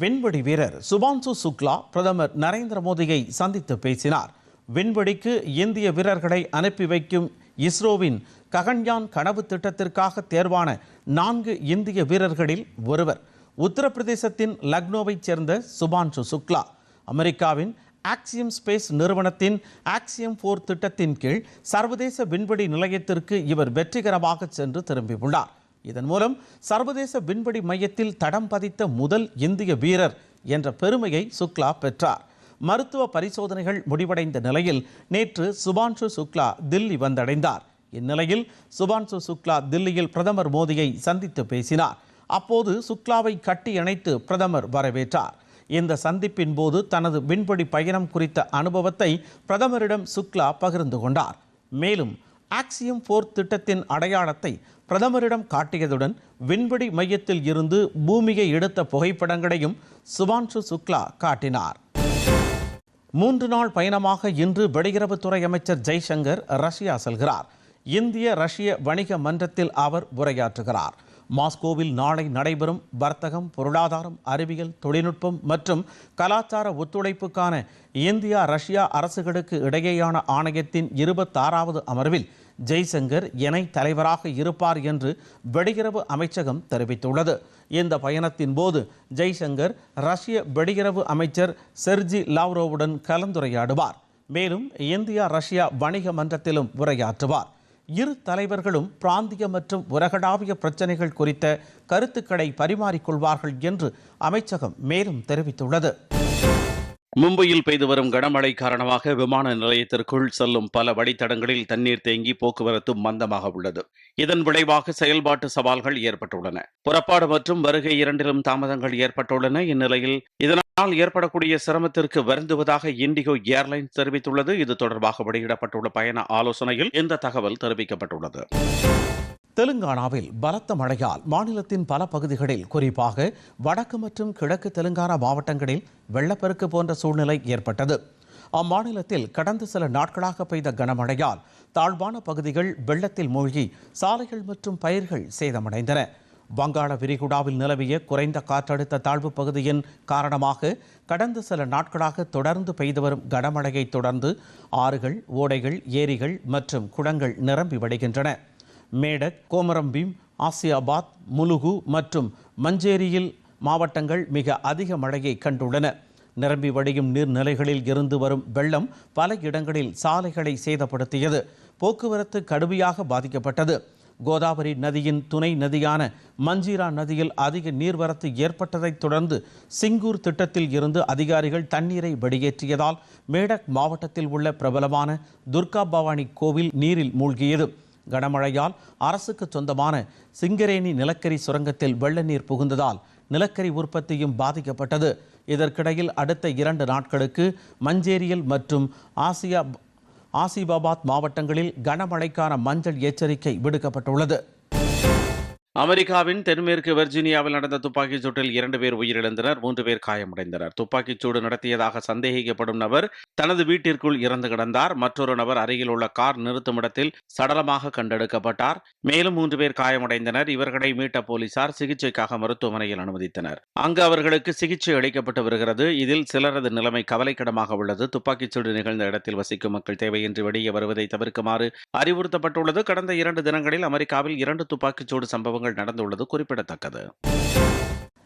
விண்வெளி வீரர் சுபான்சு சுக்லா பிரதமர் நரேந்திர மோடியை சந்தித்து பேசினார். விண்வெளிக்கு இந்திய வீரர்களை அனுப்பி வைக்கும் இஸ்ரோவின் ககன்யான் கனவு திட்டத்திற்காக தேர்வான நான்கு இந்திய வீரர்களில் ஒருவர். உத்தரப்பிரதேசத்தின் லக்னோவைச் சேர்ந்த சுபான்சு சுக்லா. அமெரிக்காவின் ஆக்சியம் ஸ்பேஸ் நிறுவனத்தின் ஆக்சியம் ஃபோர் திட்டத்தின் கீழ் சர்வதேச விண்வெளி நிலையத்திற்கு இவர் வெற்றிகரமாக சென்று திரும்பியுள்ளார். இதன் மூலம் சர்வதேச விண்வெளி மையத்தில் தடம் பதித்த முதல் இந்திய வீரர் என்ற பெருமையை சுக்லா பெற்றார். மருத்துவ பரிசோதனைகள் முடிவடைந்த நிலையில் நேற்று சுபான்சு சுக்லா தில்லி வந்தடைந்தார். இந்நிலையில் சுபான்சு சுக்லா தில்லியில் பிரதமர் மோடியை சந்தித்து பேசினார். அப்போது சுக்லாவை கட்டி இணைத்து பிரதமர் வரவேற்றார். இந்த சந்திப்பின் போது தனது விண்வெளி பயணம் குறித்த அனுபவத்தை பிரதமரிடம் சுக்லா பகிர்ந்து கொண்டார். மேலும் ஆக்சியம் போர் திட்டத்தின் அடையாளத்தை பிரதமரிடம் காட்டியதுடன் விண்வெளி மையத்தில் இருந்து பூமியை எடுத்த புகைப்படங்களையும் சுபான்ஷு சுக்லா காட்டினார். மூன்று நாள் பயணமாக இன்று வெளியுறவுத்துறை அமைச்சர் ஜெய்சங்கர் ரஷ்யா செல்கிறார். இந்திய ரஷ்ய வணிக மன்றத்தில் அவர் உரையாற்றுகிறார். மாஸ்கோவில் நாளை நடைபெறும் வர்த்தகம் பொருளாதாரம் அறிவியல் தொழில்நுட்பம் மற்றும் கலாச்சார ஒத்துழைப்புக்கான இந்தியா ரஷ்யா அரசுகளுக்கு இடையேயான ஆணையத்தின் இருபத்தாறாவது அமர்வில் ஜெய்சங்கர் இணை தலைவராக இருப்பார் என்று வெளியுறவு அமைச்சகம் தெரிவித்துள்ளது. இந்த பயணத்தின் போது ஜெய்சங்கர் ரஷ்ய வெளியுறவு அமைச்சர் செர்ஜி லாவ்ரோவுடன் கலந்துரையாடுவார். மேலும் இந்தியா ரஷ்யா வணிக மன்றத்திலும் உரையாற்றுவார். இரு தலைவர்களும் பிராந்திய மற்றும் உலகளாவிய பிரச்சினைகள் குறித்த கருத்துக்களை பரிமாறிக்கொள்வார்கள் என்று அமைச்சகம் மேலும் தெரிவித்துள்ளது. மும்பையில் பெய்து வரும் கனமழை காரணமாக விமான நிலையத்திற்குள் செல்லும் பல வழித்தடங்களில் தண்ணீர் தேங்கி போக்குவரத்து மந்தமாக உள்ளது. இதன் விளைவாக செயல்பாட்டு சவால்கள் ஏற்பட்டுள்ளன. புறப்பாடு மற்றும் வருகை இரண்டிலும் தாமதங்கள் ஏற்பட்டுள்ளன. இந்நிலையில் இதனால் ஏற்படக்கூடிய சிரமத்திற்கு வருந்துவதாக இண்டிகோ ஏர்லைன்ஸ் தெரிவித்துள்ளது. இது தொடர்பாக வெளியிடப்பட்டுள்ள பயண ஆலோசனையில் இந்த தகவல் தெரிவிக்கப்பட்டுள்ளது. தெலுங்கானாவில் பலத்த மழையால் மாநிலத்தின் பல பகுதிகளில் குறிப்பாக வடக்கு மற்றும் கிழக்கு தெலுங்கானா மாவட்டங்களில் வெள்ளப்பெருக்கு போன்ற சூழ்நிலை ஏற்பட்டது. அம்மாநிலத்தில் கடந்த சில நாட்களாக பெய்த கனமழையால் தாழ்வான பகுதிகள் வெள்ளத்தில் மூழ்கி சாலைகள் மற்றும் பயிர்கள் சேதமடைந்தன. வங்காள விரிகுடாவில் நிலவிய குறைந்த காற்றழுத்த தாழ்வு பகுதியின் காரணமாக கடந்த சில நாட்களாக தொடர்ந்து பெய்து வரும் கனமழையை தொடர்ந்து ஆறுகள் ஓடைகள் ஏரிகள் மற்றும் குளங்கள் நிரம்பி வழிகின்றன. மேடக் கோமரம்பீம் ஆசியாபாத் முலுகு மற்றும் மஞ்சேரியில் மாவட்டங்கள் மிக அதிக மழையை கண்டுள்ளன. நிரம்பி வடியும் நீர்நிலைகளில் இருந்து வரும் வெள்ளம் பல இடங்களில் சாலைகளை சேதப்படுத்தியது. போக்குவரத்து கடுமையாக பாதிக்கப்பட்டது. கோதாவரி நதியின் துணை நதியான மஞ்சீரா நதியில் அதிக நீர்வரத்து ஏற்பட்டதைத் தொடர்ந்து சிங்கூர் திட்டத்தில் இருந்து அதிகாரிகள் தண்ணீரை வெளியேற்றியதால் மேடக் மாவட்டத்தில் உள்ள பிரபலமான துர்கா பவானி கோவில் நீரில் மூழ்கியது. கனமழையால் அரசுக்கு சொந்தமான சிங்கரேணி நிலக்கரி சுரங்கத்தில் வெள்ள நீர் புகுந்ததால் நிலக்கரி உற்பத்தியும் பாதிக்கப்பட்டது. இதற்கிடையில் அடுத்த இரண்டு நாட்களுக்கு மஞ்சேரியல் மற்றும் ஆசியா ஆசிபாபாத் மாவட்டங்களில் கனமழைக்கான மஞ்சள் எச்சரிக்கை விடுக்கப்பட்டுள்ளது. அமெரிக்காவின் தென்மேற்கு வெர்ஜீனியாவில் நடந்த துப்பாக்கிச் சூட்டில் இரண்டு பேர் உயிரிழந்தனர் மூன்று பேர் காயமடைந்தனர். துப்பாக்கிச் சூடு நடத்தியதாக சந்தேகிக்கப்படும் நபர் தனது வீட்டிற்குள் இறந்து கிடந்தார். மற்றொரு நபர் அருகில் உள்ள கார் நிறுத்தும் இடத்தில் சடலமாக கண்டெடுக்கப்பட்டார். மேலும் மூன்று பேர் காயமடைந்தனர். இவர்களை மீட்ட போலீசார் சிகிச்சைக்காக மருத்துவமனையில் அனுமதித்தனர். அங்கு அவர்களுக்கு சிகிச்சை அளிக்கப்பட்டு வருகிறது. இதில் சிலரது நிலைமை கவலைக்கிடமாக உள்ளது. துப்பாக்கிச் சூடு நிகழ்ந்த இடத்தில் வசிக்கும் மக்கள் தேவையின்றி வெளியே வருவதை தவிர்க்குமாறு அறிவுறுத்தப்பட்டுள்ளது. கடந்த இரண்டு தினங்களில் அமெரிக்காவில் இரண்டு துப்பாக்கிச் சூடு சம்பவங்கள் நடந்துள்ளது குறிப்பிடத்தக்கது.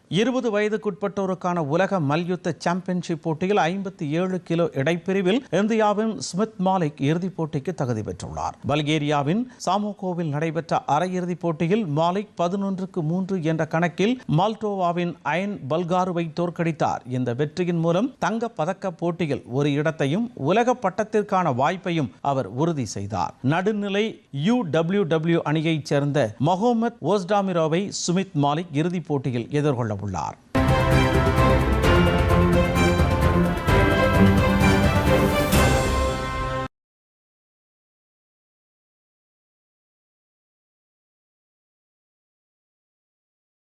இருபது வயதுக்குட்பட்டோருக்கான உலக மல்யுத்த சாம்பியன்ஷிப் போட்டியில் ஐம்பத்தி ஏழு கிலோ இடைப்பிரிவில் இந்தியாவின் ஸ்மித் மாலிக் இறுதிப் போட்டிக்கு தகுதி பெற்றுள்ளார். பல்கேரியாவின் சாமோகோவில் நடைபெற்ற அரையிறுதிப் போட்டியில் மாலிக் பதினொன்றுக்கு மூன்று என்ற கணக்கில் மால்டோவாவின் அயன் பல்காருவை தோற்கடித்தார். இந்த வெற்றியின் மூலம் தங்க பதக்க போட்டியில் ஒரு இடத்தையும் உலக பட்டத்திற்கான வாய்ப்பையும் அவர் உறுதி செய்தார். நடுநிலை யூ டபிள்யூ டபிள்யூ அணியைச் சேர்ந்த மொஹம்மத் ஓஸ்டாமிரோவை சுமித் மாலிக் இறுதிப் போட்டியில் எதிர்கொள்ள உள்ளார்